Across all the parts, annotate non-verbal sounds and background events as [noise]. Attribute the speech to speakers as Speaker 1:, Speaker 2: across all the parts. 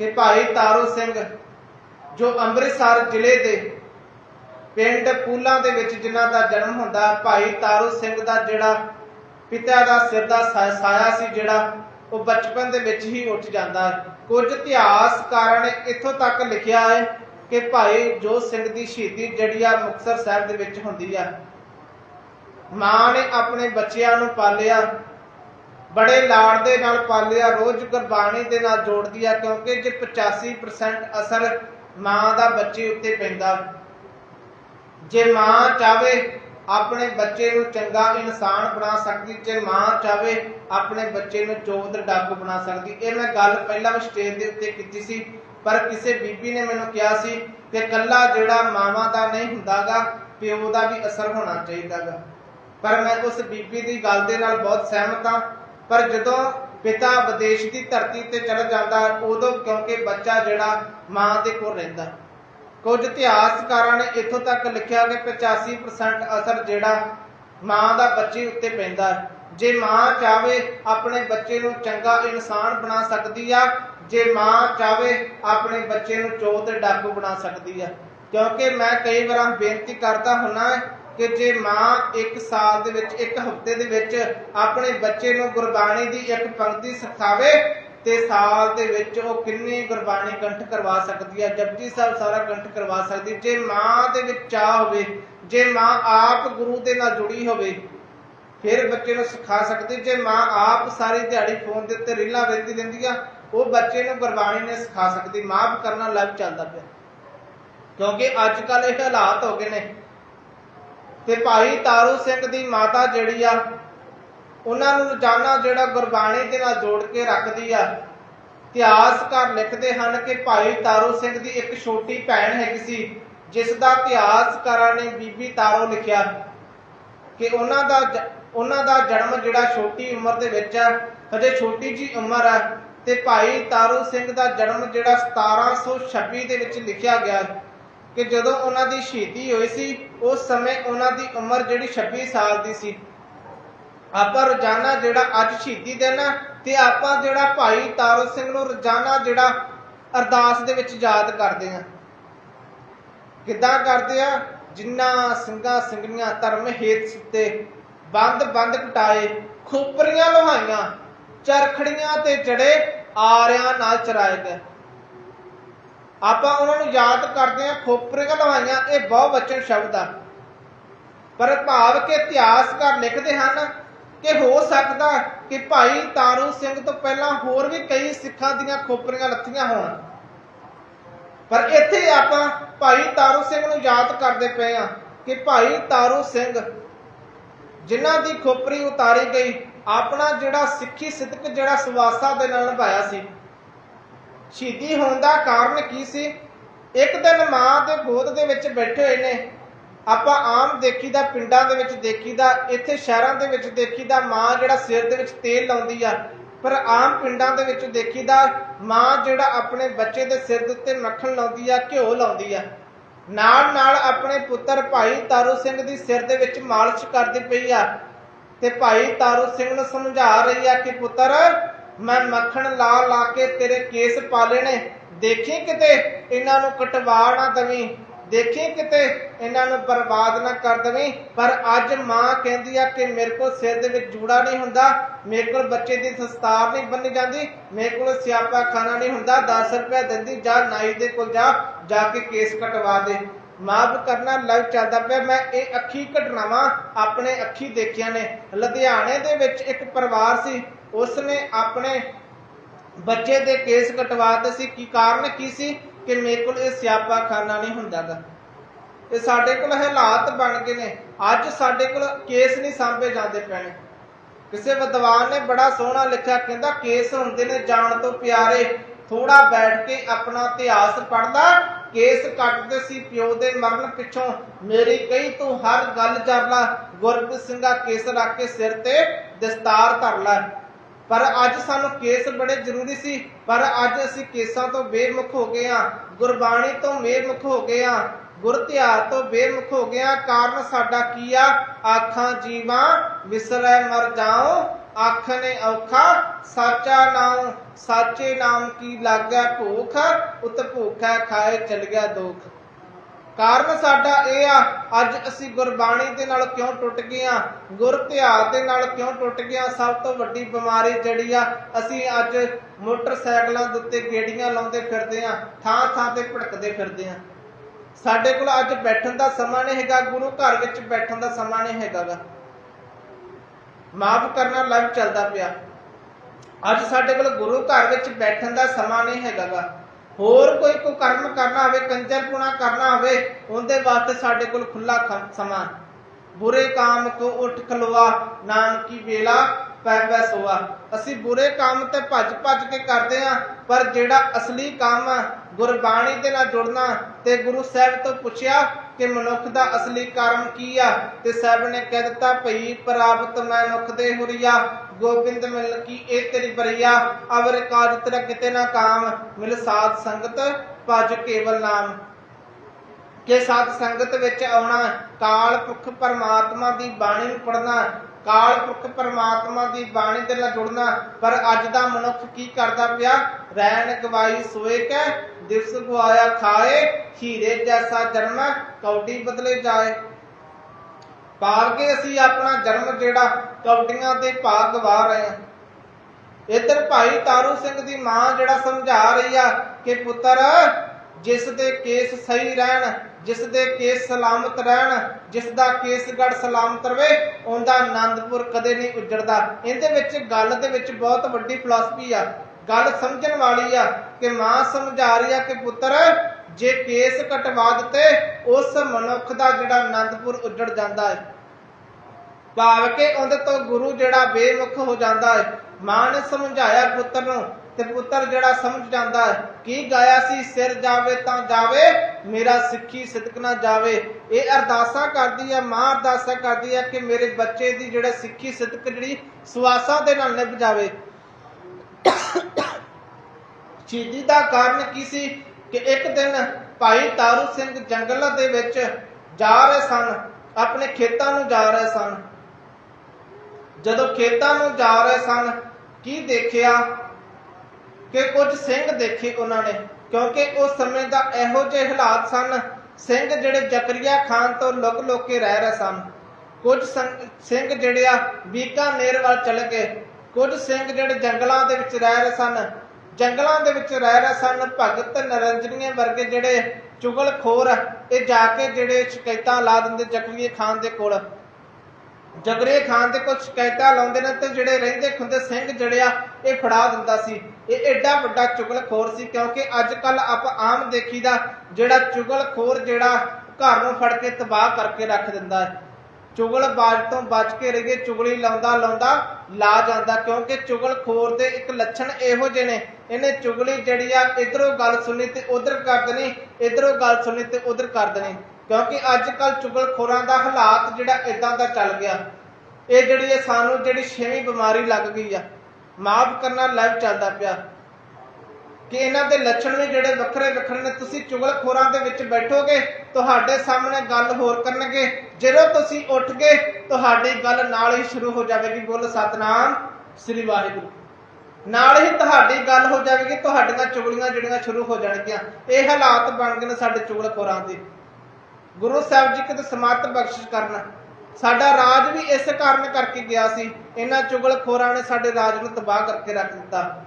Speaker 1: ਕਿ ਭਾਈ ਤਾਰੂ ਸਿੰਘ, ਜੋ ਅੰਮ੍ਰਿਤਸਰ ਜ਼ਿਲ੍ਹੇ ਦੇ ਪਿੰਡ ਪੂਲਾਂ ਦੇ ਵਿੱਚ ਜਿਨ੍ਹਾਂ ਦਾ ਜਨਮ ਹੁੰਦਾ, ਭਾਈ ਤਾਰੂ ਸਿੰਘ ਦਾ ਜਿਹੜਾ ਪਿਤਾ ਦਾ ਸਿਰ ਦਾ ਸਾਇਆ ਸੀ ਜਿਹੜਾ, ਉਹ ਬਚਪਨ ਦੇ ਵਿੱਚ ਹੀ ਉੱਠ ਜਾਂਦਾ ਹੈ। ਕੁਝ ਇਤਿਹਾਸਕਾਰਾਂ ਨੇ ਇੱਥੋਂ ਤੱਕ ਲਿਖਿਆ ਹੈ ਕਿ ਭਾਈ ਜੋਤ ਸਿੰਘ ਦੀ ਸ਼ਹੀਦੀ ਜਿਹੜੀ ਆ ਮੁਕਤਸਰ ਸਾਹਿਬ ਦੇ ਵਿੱਚ ਹੁੰਦੀ ਆ, ਮਾਂ ਨੇ ਆਪਣੇ ਬੱਚਿਆਂ ਨੂੰ ਪਾਲਿਆ ਬੜੇ ਲਾੜ ਦੇ ਨਾਲ ਪਾਲਿਆ ਰੋਜ਼ ਗੁਰਬਾਣੀ ਦੇ ਨਾਲ ਜੋੜਦੀ ਆ, ਕਿਉਂਕਿ ਜੇ 85% ਅਸਰ ਮਾਂ ਦਾ ਬੱਚੇ ਉੱਤੇ ਪੈਂਦਾ। ਜੇ ਮਾਂ ਚਾਵੇ ਆਪਣੇ ਬੱਚੇ ਨੂੰ ਚੰਗਾ ਇਨਸਾਨ ਬਣਾ ਸਕਦੀ, ਜੇ ਮਾਂ ਚਾਵੇ ਆਪਣੇ ਬੱਚੇ ਨੂੰ ਚੋਦ ਡਾਕੂ ਬਣਾ ਸਕਦੀ, ਇਹ ਮੈਂ ਗੱਲ ਪਹਿਲਾਂ ਵੀ ਸਟੇਜ ਦੇ ਉੱਤੇ ਕੀਤੀ ਸੀ, ਪਰ ਕਿਸੇ ਬੀਬੀ ਨੇ ਮੈਨੂੰ ਕਿਹਾ ਸੀ ਕਿ ਕੱਲਾ ਜਿਹੜਾ ਮਾਵਾਂ ਦਾ ਨਹੀਂ ਹੁੰਦਾਗਾ, ਪਿਓ ਦਾ ਵੀ ਅਸਰ ਹੋਣਾ ਚਾਹੀਦਾਗਾ। ਪਰ ਮੈਂ ਉਸ ਬੀਬੀ ਦੀ ਗੱਲ ਦੇ ਨਾਲ ਬਹੁਤ ਸਹਿਮਤ ਹਾਂ ਪਰ ਜਦੋਂ ਪਿਤਾ ਵਿਦੇਸ਼ ਦੀ ਧਰਤੀ ਤੇ ਚਲਾ ਜਾਂਦਾ ਉਦੋਂ ਕਿਉਂਕਿ ਬੱਚਾ ਜਿਹੜਾ ਮਾਂ ਦੇ ਕੋਲ ਰਹਿੰਦਾ ਕੁਝ ਇਤਿਹਾਸਕਾਰਾਂ ਨੇ ਇੱਥੋਂ ਤੱਕ ਲਿਖਿਆ ਕਿ 85% ਅਸਰ ਜਿਹੜਾ ਮਾਂ ਦਾ ਬੱਚੇ ਉੱਤੇ ਪੈਂਦਾ ਜੇ ਮਾਂ ਚਾਵੇ ਆਪਣੇ ਬੱਚੇ ਨੂੰ ਚੰਗਾ ਇਨਸਾਨ ਬਣਾ ਸਕਦੀ ਆ, ਜੇ ਮਾਂ ਚਾਵੇ ਆਪਣੇ ਬੱਚੇ ਨੂੰ ਚੋਰ ਤੇ ਡਾਕੂ ਬਣਾ ਸਕਦੀ ਆ। ਕਿਉਂਕਿ ਮੈਂ ਕਈ ਵਾਰਾਂ ਬੇਨਤੀ ਕਰਦਾ ਹੁੰਨਾ ਕਿ ਜੇ ਮਾਂ ਇੱਕ ਸਾਲ ਦੇ ਵਿੱਚ, ਇੱਕ ਹਫ਼ਤੇ ਦੇ ਵਿੱਚ ਆਪਣੇ ਬੱਚੇ ਨੂੰ ਗੁਰਬਾਣੀ ਦੀ ਇੱਕ ਪੰਕਤੀ ਸਿਖਾਵੇ, ਤੇ ਸਾਲ ਦੇ ਵਿੱਚ ਉਹ ਕਿੰਨੀ ਗੁਰਬਾਣੀ ਕੰਠ ਕਰਵਾ ਸਕਦੀ ਹੈ ਜਪਜੀ ਸਾਹਿਬ ਸਾਰਾ ਕੰਠ ਕਰਵਾ ਸਕਦੀ। ਜੇ ਮਾਂ ਦੇ ਵਿੱਚ ਚਾਹ ਹੋਵੇ, ਜੇ ਮਾਂ ਆਪ ਗੁਰੂ ਦੇ ਨਾਲ ਜੁੜੀ ਹੋਵੇ, ਫਿਰ ਬੱਚੇ ਨੂੰ ਸਿਖਾ ਸਕਦੀ। ਜੇ ਮਾਂ ਆਪ ਸਾਰੀ ਦਿਹਾੜੀ ਫੋਨ ਦੇ ਉੱਤੇ ਰੀਲਾਂ ਵੇਖਦੀ ਰਹਿੰਦੀ ਆ, ਉਹ ਬੱਚੇ ਨੂੰ ਗੁਰਬਾਣੀ ਨੇ ਸਿਖਾ ਸਕਦੀ। ਮਾਫ ਕਰਨਾ ਲੱਗ ਚੱਲਦਾ ਪਿਆ। ਕਿਉਂਕਿ ਅੱਜ ਕੱਲ ਇਹ ਹਾਲਾਤ ਹੋ ਗਏ ਨੇ। ਤੇ ਭਾਈ ਤਾਰੂ ਸਿੰਘ ਦੀ ਮਾਤਾ ਜਿਹੜੀ ਆ, ਉਹਨਾਂ ਨੂੰ ਰੋਜ਼ਾਨਾ ਜਿਹੜਾ ਗੁਰਬਾਣੀ ਦੇ ਨਾਲ ਜੋੜ ਕੇ ਰੱਖਦੀ ਆ। ਇਤਿਹਾਸਕਾਰ ਲਿਖਦੇ ਹਨ ਕਿ ਭਾਈ ਤਾਰੂ ਸਿੰਘ ਦੀ ਇੱਕ ਛੋਟੀ ਭੈਣ ਹੈਗੀ ਸੀ, ਜਿਸ ਦਾ ਇਤਿਹਾਸਕਾਰਾਂ ਨੇ ਬੀਬੀ ਤਾਰੋ ਲਿਖਿਆ ਕਿ ਉਹਨਾਂ ਦਾ ਉਹਨਾਂ ਦਾ ਜਨਮ ਜਿਹੜਾ ਛੋਟੀ ਉਮਰ ਦੇ ਵਿੱਚ ਆ, ਹਜੇ ਛੋਟੀ ਜੀ ਉਮਰ ਹੈ ਤੇ ਭਾਈ ਤਾਰੂ ਸਿੰਘ ਦਾ ਜਨਮ ਜਿਹੜਾ 1726 ਦੇ ਵਿੱਚ ਲਿਖਿਆ ਗਿਆ। ਕਿ ਜਦੋਂ ਉਹਨਾਂ ਦੀ ਸ਼ਹੀਦੀ ਹੋਈ ਸੀ, ਉਸ ਸਮੇਂ ਉਹਨਾਂ ਦੀ ਉਮਰ ਜਿਹੜੀ 26 ਸਾਲ ਦੀ ਸੀ। ਆਪਾਂ ਰੋਜ਼ਾਨਾ ਜਿਹੜਾ ਅੱਜ ਸ਼ਹੀਦੀ ਦਿਨ ਆ ਤੇ ਆਪਾਂ ਜਿਹੜਾ ਭਾਈ ਤਾਰੂ ਸਿੰਘ ਨੂੰ ਰੋਜ਼ਾਨਾ ਜਿਹੜਾ ਅਰਦਾਸ ਦੇ ਵਿੱਚ ਯਾਦ ਕਰਦੇ ਆ। ਕਿੱਦਾਂ ਕਰਦੇ ਆ? ਜਿਨ੍ਹਾਂ ਸਿੰਘਾਂ ਸਿੰਘਣੀਆਂ ਧਰਮ ਹੇਤ ਸੁੱਤੇ ਬੰਦ ਬੰਦ ਕਟਾਏ, ਖੋਪਰੀਆਂ ਲੋਹਾਈਆਂ, ਚਰਖੜੀਆਂ ਤੇ ਚੜੇ ਆਰਿਆਂ ਨਾਲ ਚਰਾਏ ਗਏ। ਆਪਾਂ ਉਹਨਾਂ ਨੂੰ ਯਾਦ ਕਰਦੇ ਹਾਂ, ਖੋਪਰੀਆਂ ਲੋਹਾਈਆਂ ਇਹ ਬਹੁ ਵਚਨ ਸ਼ਬਦ ਆ। ਪਰ ਭਾਵ ਕਿ ਇਤਿਹਾਸਕਾਰ ਲਿਖਦੇ ਹਨ ਕਿ ਹੋ ਸਕਦਾ ਕਿ ਭਾਈ ਤਾਰੂ ਸਿੰਘ ਤੋਂ ਪਹਿਲਾਂ ਹੋਰ ਵੀ ਕਈ ਸਿੱਖਾਂ ਦੀਆਂ ਖੋਪਰੀਆਂ ਲੱਥੀਆਂ ਹੋਣ। ਪਰ ਇੱਥੇ ਆਪਾਂ ਭਾਈ ਤਾਰੂ ਸਿੰਘ ਨੂੰ ਯਾਦ ਕਰਦੇ ਪਏ ਆ ਕਿ ਭਾਈ ਤਾਰੂ ਸਿੰਘ ਜਿਨ੍ਹਾਂ ਦੀ ਖੋਪਰੀ ਉਤਾਰੀ ਗਈ, ਆਪਣਾ ਜਿਹੜਾ ਸਿੱਖੀ ਸਿੱਧਕ ਜਿਹੜਾ ਸਵਾਸਾ ਦੇ ਨਾਲ ਨਿਭਾਇਆ ਸੀ ਸ਼ਹੀਦੀ ਹੋਣ ਦਾ ਕਾਰਨ ਕੀ ਸੀ? ਇੱਕ ਦਿਨ ਮਾਂ ਦੇ ਗੋਦ ਦੇ ਵਿੱਚ ਬੈਠੇ ਹੋਏ ਨੇ। ਆਪਾਂ ਆਮ ਦੇਖੀਦਾ, ਪਿੰਡਾਂ ਦੇ ਵਿੱਚ ਦੇਖੀਦਾ, ਇੱਥੇ ਸ਼ਹਿਰਾਂ ਦੇ ਵਿੱਚ ਦੇਖੀਦਾ, ਮਾਂ ਜਿਹੜਾ ਸਿਰ ਦੇ ਵਿੱਚ ਤੇਲ ਲਾਉਂਦੀ ਆ। ਪਰ ਆਮ ਪਿੰਡਾਂ ਦੇ ਵਿੱਚ ਦੇਖੀਦਾ, ਮਾਂ ਜਿਹੜਾ ਆਪਣੇ ਬੱਚੇ ਦੇ ਸਿਰ ਦੇ ਉੱਤੇ ਮੱਖਣ ਲਾਉਂਦੀ ਆ, ਘਿਓ ਲਾਉਂਦੀ ਆ। ਨਾਲ ਨਾਲ ਆਪਣੇ ਪੁੱਤਰ ਭਾਈ ਤਾਰੂ ਸਿੰਘ ਦੀ ਸਿਰ ਦੇ ਵਿੱਚ ਮਾਲਿਸ਼ ਕਰਦੀ ਪਈ ਆ। ਤੇ ਭਾਈ ਤਾਰੂ ਸਿੰਘ ਨੂੰ ਸਮਝਾ ਰਹੀ ਆ ਕਿ ਪੁੱਤਰ ਮੈਂ ਮੱਖਣ ਲਾ ਲਾ ਕੇ ਤੇਰੇ ਕੇਸ ਪਾਲੇ ਨੇ ਦੇਖੀ ਕਿਤੇ ਇਹਨਾਂ ਨੂੰ ਕਟਵਾ ਨਾ ਦਵੀਂ। ਦੇਖੀ ਕਿਤੇ ਇਹਨਾਂ ਨੂੰ ਬਰਬਾਦ ਨਾ ਕਰ ਦਵੀਂ। ਪਰ ਅੱਜ ਮਾਂ ਕਹਿੰਦੀ ਆ ਕਿ ਮੇਰੇ ਕੋਲ ਸਿਰ ਦੇ ਵਿੱਚ ਜੂੜਾ ਨਹੀਂ ਹੁੰਦਾ। ਮੇਰੇ ਕੋਲ ਬੱਚੇ ਦੀ ਦਸਤਾਰ ਨਹੀਂ ਬੰਨੀ ਜਾਂਦੀ। ਮੇਰੇ ਕੋਲ ਸਿਆਪਾ ਖਾਣਾ ਨਹੀਂ ਹੁੰਦਾ। 10 ਰੁਪਏ ਦਿੰਦੀ, ਜਾ ਨਾਈ ਦੇ ਕੋਲ ਜਾ ਜਾ ਕੇ ਕੇਸ ਕਟਵਾ ਦੇ। ਮਾਫ ਕਰਨਾ ਲੱਗ ਚੱਲਦਾ ਪਿਆ। ਮੈਂ ਇਹ ਅੱਖੀ ਘਟਨਾਵਾਂ ਆਪਣੇ ਅੱਖੀ ਦੇਖੀਆਂ ਨੇ। ਲੁਧਿਆਣੇ ਦੇ ਵਿੱਚ ਇੱਕ ਪਰਿਵਾਰ ਸੀ। ਉਸ ਨੇ ਆਪਣੇ ਬੱਚੇ ਦੇ ਕੇਸ ਕਟਵਾਤੇ ਸੀ। ਕੀ ਕਾਰਨ ਕੀ ਸੀ ਕਿ ਮੇਰੇ ਕੋਲ ਇਹ ਸਿਆਪਾ ਖਾਨਾ ਨਹੀਂ ਹੁੰਦਾਗਾ? ਇਹ ਸਾਡੇ ਕੋਲ ਹਾਲਾਤ ਬਣ ਗਏ ਨੇ। ਅੱਜ ਸਾਡੇ ਕੋਲ ਕੇਸ ਨਹੀਂ ਸਾਂਭੇ ਜਾਂਦੇ ਪੈਣੇ। ਕਿਸੇ ਵਿਦਵਾਨ ਨੇ ਬੜਾ ਸੋਹਣਾ ਲਿਖਿਆ, ਕਹਿੰਦਾ ਕੇਸ ਹੁੰਦੇ ਨੇ ਜਾਣ ਤੋਂ ਪਿਆਰੇ। ਥੋੜਾ ਬੈਠ ਕੇ ਆਪਣਾ ਇਤਿਹਾਸ ਪੜਦਾ ਕੇਸ ਕੱਟਦੇ ਸੀ ਪਿਓ ਦੇ ਮਰਨ ਪਿੱਛੋਂ। ਮੇਰੀ ਕਹੀ, ਤੂੰ ਹਰ ਗੱਲ ਜਰ ਲਾ ਗੁਰਬਖਸ਼ ਸਿੰਘਾ ਕੇਸ ਰੱਖ ਕੇ ਸਿਰ ਤੇ ਦਸਤਾਰ ਧਰ ਲੈ। ਪਰ ਅੱਜ ਸਾਨੂੰ ਕੇਸ ਬੜੇ ਜ਼ਰੂਰੀ ਸੀ, ਪਰ ਅੱਜ ਅਸੀਂ ਕੇਸਾਂ ਤੋਂ ਬੇਮੁਖ ਹੋ ਗਏ ਆ ਗੁਰਬਾਣੀ ਤੋਂ ਬੇਮੁਖ ਹੋ ਗਏ ਆ ਗੁਰ ਧਿਆਰ ਤੋਂ ਬੇਮੁਖ ਹੋ ਗਏ ਆ ਕਾਰਨ ਸਾਡਾ ਕੀ ਆ? ਆਖਾਂ ਜੀਵਾਂ ਵਿਸਰੈ ਮਰ ਜਾਓ ਆਖਣੇ ਔਖਾ, ਸਾਚਾ ਨਾਮ ਸਾਚੇ ਨਾਮ ਕੀ ਲਾਗੈ ਭੂਖ, ਉਤ ਭੂਖੈ ਖਾਏ ਚਲ ਗਿਆ ਦੁੱਖ। ਕਾਰਨ ਸਾਡਾ ਇਹ ਆ, ਅੱਜ ਅਸੀਂ ਗੁਰਬਾਣੀ ਦੇ ਨਾਲ ਕਿਉਂ ਟੁੱਟ ਗਏ ਆ? ਗੁਰ ਧਿਆਨ ਦੇ ਨਾਲ ਕਿਉਂ ਟੁੱਟ ਗਏ ਆ? ਸਭ ਤੋਂ ਵੱਡੀ ਬਿਮਾਰੀ ਜਿਹੜੀ ਆ, ਅਸੀਂ ਅੱਜ ਮੋਟਰਸਾਈਕਲਾਂ ਦੇ ਉੱਤੇ ਗੇੜੀਆਂ ਲਾਉਂਦੇ ਫਿਰਦੇ ਆ, ਥਾਂ ਥਾਂ ਤੇ ਭਟਕਦੇ ਫਿਰਦੇ ਆ। ਸਾਡੇ ਕੋਲ ਅੱਜ ਬੈਠਣ ਦਾ ਸਮਾਂ ਨਹੀਂ ਹੈਗਾ, ਗੁਰੂ ਘਰ ਵਿੱਚ ਬੈਠਣ ਦਾ ਸਮਾਂ ਨਹੀਂ ਹੈਗਾਗਾ ਮਾਫ ਕਰਨਾ ਲਾਈਵ ਚੱਲਦਾ ਪਿਆ। ਅੱਜ ਸਾਡੇ ਕੋਲ ਗੁਰੂ ਘਰ ਵਿੱਚ ਬੈਠਣ ਦਾ ਸਮਾਂ ਨਹੀਂ ਹੈਗਾਗਾ ਹੋਰ ਕੋਈ ਕੋ ਕਰਮ ਕਰਨਾ ਹੋਵੇ ਕੰਜਰਪੁਣਾ ਕਰਨਾ ਹੋਵੇ, ਉਹਦੇ ਵਾਸਤੇ ਸਾਡੇ ਕੋਲ ਖੁੱਲਾ ਸਮਾਂ। ਬੁਰੇ ਕਾਮ ਤੋਂ ਉੱਠ ਖਲਵਾ ਨਾਮ ਵੇਲਾ ਪੈ ਪੈ ਸੋਆ। ਅਸੀਂ ਬੁਰੇ ਕੰਮ ਤੇ ਭੱਜ ਭੱਜ ਕੇ ਕਰਦੇ ਆ ਪਰ ਜਿਹੜਾ ਅਸਲੀ ਕੰਮ ਆ, ਗੁਰਬਾਣੀ ਦੇ ਨਾਲ ਜੁੜਨਾ, ਤੇ ਗੁਰੂ ਸਾਹਿਬ ਤੋਂ ਪੁੱਛਿਆ ਕਿ ਮਨੁੱਖ ਦਾ ਅਸਲੀ ਕਰਮ ਕੀ ਆ, ਤੇ ਸਾਹਿਬ ਨੇ ਕਹਿ ਦਿੱਤਾ, ਭਈ ਪ੍ਰਾਪਤ ਮੈਂ ਦੇ ਹੁਰੀਆ। ਗੋਬਿੰਦ ਮਿਲ ਕੀ ਇਹ ਤੇਰੀ ਬਰੀਆ? ਅਵਰ ਕਾਜ ਤੇਰਾ ਕਿਤੇ ਨਾ ਕਾਮ। ਮਿਲ ਸਾਧ ਸੰਗਤ, ਭਜ ਕੇਵਲ ਨਾਮ। ਕਿ ਸਾਧ ਸੰਗਤ ਵਿੱਚ ਆਉਣਾ, ਕਾਲ ਪੁਰਖ ਪਰਮਾਤਮਾ ਦੀ ਬਾਣੀ ਨੂੰ ਪੜਨਾ ਕਾਲ ਪੁਰਖ ਪਰਮਾਤਮਾ ਦੀ ਬਾਣੀ ਦੇ ਨਾਲ ਜੁੜਨਾ, ਪਰ ਅੱਜ ਦਾ ਮਨੁੱਖ ਕੀ ਕਰਦਾ ਪਿਆ? ਰਹਿਣ ਗਵਾਈ ਸੋਏ ਕੈ, ਦਿਵਸ ਗਵਾਇਆ ਖਾਏ, ਹੀਰੇ ਜੈਸਾ ਜਨਮ, ਕੌਡੀ ਬਦਲੇ ਜਾਏ। ਪਾਲ ਕੇ ਅਸੀਂ ਆਪਣਾ ਜਨਮ ਜਿਹੜਾ ਕੌਡੀਆਂ ਦੇ ਭਾਗ ਗਵਾ ਰਹੇ ਹਾਂ। ਇੱਧਰ ਭਾਈ ਤਾਰੂ ਸਿੰਘ ਦੀ ਮਾਂ ਜਿਹੜਾ ਸਮਝਾ ਰਹੀ ਆ ਕਿ ਪੁੱਤਰ, ਜਿਸ ਦੇ ਕੇਸ ਸਹੀ ਰਹਿਣ, ਜਿਸ ਦੇ ਕੇਸ ਸਲਾਮਤ ਰਹਿਣ, ਜਿਸ ਦਾ ਕੇਸਗੜ ਸਲਾਮਤ ਰਵੇ, ਉਹਦਾ ਆਨੰਦਪੁਰ ਕਦੇ ਨਹੀਂ ਉੱਜੜਦਾ। ਇਹਦੇ ਵਿੱਚ ਗੱਲ ਦੇ ਵਿੱਚ ਬਹੁਤ ਵੱਡੀ ਫਿਲਾਸਫੀ ਆ। ਗੱਲ ਸਮਝਣ ਵਾਲੀ ਆ ਕਿ ਮਾਂ ਸਮਝਾ ਰਹੀ ਆ ਕਿ ਪੁੱਤਰ ਜੇ ਕੇਸ ਕਟਵਾ ਦਿੱਤੇ, ਉਸ ਮਨੁੱਖ ਦਾ ਜਿਹੜਾ ਆਨੰਦਪੁਰ ਉਜੜ ਜਾਂਦਾ ਹੈ ਭਾਵ ਕਿ ਉਹਦੇ ਤੋਂ ਗੁਰੂ ਜਿਹੜਾ ਬੇਮੁਖ ਹੋ ਜਾਂਦਾ ਹੈ ਮਾਂ ਨੇ ਸਮਝਾਇਆ ਪੁੱਤਰ ਨੂੰ, ਤੇ ਪੁੱਤਰ ਜਿਹੜਾ ਸਮਝ ਜਾਂਦਾ ਹੈ ਕੀ ਗਾਇਆ ਸੀ? ਸਿਰ ਜਾਵੇ ਤਾਂ ਜਾਵੇ, ਮੇਰਾ ਸਿੱਖੀ ਸਿਦਕ ਨਾ ਜਾਵੇ। ਇਹ ਅਰਦਾਸਾਂ ਕਰਦੀ ਹੈ ਮਾਂ ਅਰਦਾਸਾਂ ਕਰਦੀ ਹੈ ਕਿ ਮੇਰੇ ਬੱਚੇ ਦੀ ਜਿਹੜਾ ਸਿੱਖੀ ਸਿਦਕ ਜਿਹੜੀ ਸੁਆਸਾਂ ਦੇ ਨਾਲ ਨਿਭ ਜਾਵੇ। [coughs] ਸ਼ਹੀਦੀ ਦਾ ਕਾਰਨ ਕੀ ਸੀ? ਕਿ ਇੱਕ ਦਿਨ ਭਾਈ ਤਾਰੂ ਸਿੰਘ ਜੰਗਲ ਦੇ ਵਿੱਚ ਜਾ ਰਹੇ ਸਨ, ਆਪਣੇ ਖੇਤਾਂ ਨੂੰ ਜਾ ਰਹੇ ਸਨ। ਜਦੋਂ ਖੇਤਾਂ ਨੂੰ ਜਾ ਰਹੇ ਸਨ, ਕੀ ਦੇਖਿਆ? ਕਿ ਕੁਝ ਸਿੰਘ ਦੇਖੇ ਉਹਨਾਂ ਨੇ, ਕਿਉਂਕਿ ਉਸ ਸਮੇਂ ਦਾ ਇਹੋ ਜਿਹੇ ਹਾਲਾਤ ਸਨ, ਸਿੰਘ ਜਿਹੜੇ ਜ਼ਕਰੀਆ ਖਾਨ ਤੋਂ ਲੁਕ ਲੁਕ ਕੇ ਰਹਿ ਰਹੇ ਸਨ। ਕੁਝ ਸਿੰਘ ਜਿਹੜੇ ਆ, ਬੀਕਾਨੇਰ ਵੱਲ ਚਲੇ ਗਏ। ਕੁਝ ਸਿੰਘ ਜਿਹੜੇ ਜੰਗਲਾਂ ਦੇ ਵਿੱਚ ਰਹਿ ਰਹੇ ਸਨ ਜੰਗਲਾਂ ਦੇ ਵਿੱਚ ਰਹਿ ਰਹੇ ਸਨ। ਭਗਤ ਨਰੰਜਨੀਏ ਵਰਗੇ ਜਿਹੜੇ ਚੁਗਲਖੋਰ ਆ, ਇਹ ਜਾ ਕੇ ਜਿਹੜੇ ਸ਼ਿਕਾਇਤਾਂ ਲਾ ਦਿੰਦੇ ਜ਼ਕਰੀਆ ਖਾਨ ਦੇ ਕੋਲ। ਜਗਰੇ ਖਾਨ ਦੇ ਕੋਲ ਸ਼ਿਕਾਇਤਾਂ ਲਾਉਂਦੇ ਨੇ ਤੇ ਜਿਹੜੇ ਰਹਿੰਦੇ ਖੁੰਦੇ ਸਿੰਘ ਜਿਹੜੇ ਆ ਇਹ ਫੜਾ ਦਿੰਦਾ ਸੀ। ਇਹ ਐਡਾ ਵੱਡਾ ਚੁਗਲਖੋਰ ਸੀ ਕਿਉਂਕਿ ਅੱਜ ਕੱਲ ਆਪਾਂ ਆਮ ਦੇਖੀਦਾ ਜਿਹੜਾ ਚੁਗਲਖੋਰ ਜਿਹੜਾ ਘਰ ਨੂੰ ਫੜ ਕੇ ਤਬਾਹ ਕਰਕੇ ਰੱਖ ਦਿੰਦਾ ਹੈ। ਚੁਗਲਬਾਜ਼ ਤੋਂ ਬਚ ਕੇ ਰਹੀਏ, ਚੁਗਲੀ ਲਾਉਂਦਾ ਲਾਉਂਦਾ ਲਾ ਜਾਂਦਾ, ਕਿਉਂਕਿ ਚੁਗਲਖੋਰ ਦੇ ਇੱਕ ਲੱਛਣ ਇਹੋ ਜਿਹੇ ਨੇ। ਇਹਨੇ ਚੁਗਲੀ ਜਿਹੜੀ ਆ, ਇਧਰੋਂ ਗੱਲ ਸੁਣੀ ਤੇ ਉਧਰ ਕਰ ਦੇਣੀ, ਇਧਰੋਂ ਗੱਲ ਸੁਣੀ ਤੇ ਉਧਰ ਕਰ ਦੇਣੀ। ਕਿਉਂਕਿ ਅੱਜ ਕੱਲ ਚੁਗਲਖੋਰਾਂ ਦਾ ਹਾਲਾਤ ਜਿਹੜਾ ਇਦਾਂ ਦਾ ਚੱਲ ਗਿਆ। ਇਹ ਜਿਹੜੀ ਸਾਨੂੰ ਜਿਹੜੀ ਛੇਵੀਂ ਬਿਮਾਰੀ ਲੱਗ ਗਈ ਆ, ਮਾਫ ਕਰਨਾ ਲਾਈਵ ਚੱਲਦਾ ਪਿਆ। ਕਿ ਇਹਨਾਂ ਦੇ ਲੱਛਣ ਵੀ ਜਿਹੜੇ ਵੱਖਰੇ ਵੱਖਰੇ ਨੇ, ਤੁਸੀਂ ਚੁਗਲਖੋਰਾਂ ਦੇ ਵਿੱਚ ਬੈਠੋਗੇ, ਤੁਹਾਡੇ ਸਾਹਮਣੇ ਗੱਲ ਹੋਰ ਕਰਨਗੇ। ਜਦੋਂ ਤੁਸੀਂ ਉੱਠ ਗਏ ਤੁਹਾਡੀ ਗੱਲ ਨਾਲ ਹੀ ਸ਼ੁਰੂ ਹੋ ਜਾਵੇਗੀ। ਬੋਲ ਸਤਨਾਮ, ਸ੍ਰੀ ਵਾਹਿਗੁਰੂ। ਨਾਲ ਹੀ ਤੁਹਾਡੀ ਗੱਲ ਹੋ ਜਾਵੇਗੀ ਤੁਹਾਡੀਆਂ ਚੁਗਲੀਆਂ ਜਿਹੜੀਆਂ ਸ਼ੁਰੂ ਹੋ ਜਾਣਗੀਆਂ। ਇਹ ਹਾਲਾਤ ਬਣ ਗਏ ਨੇ ਸਾਡੇ ਚੁਗਲਖੋਰਾਂ ਦੇ। ਗੁਰੂ ਸਾਹਿਬ ਜੀ ਕਿਤੇ ਸਮਾਤ ਬਖਸ਼ਿਸ਼ ਕਰਨਾ। ਸਾਡਾ ਰਾਜ ਵੀ ਇਸ ਕਾਰਨ ਕਰਕੇ ਗਿਆ ਸੀ, ਇਹਨਾਂ ਚੁਗਲਖੋਰਾਂ ਨੇ ਸਾਡੇ ਰਾਜ ਨੂੰ ਤਬਾਹ ਕਰਕੇ ਰੱਖ ਦਿੱਤਾ।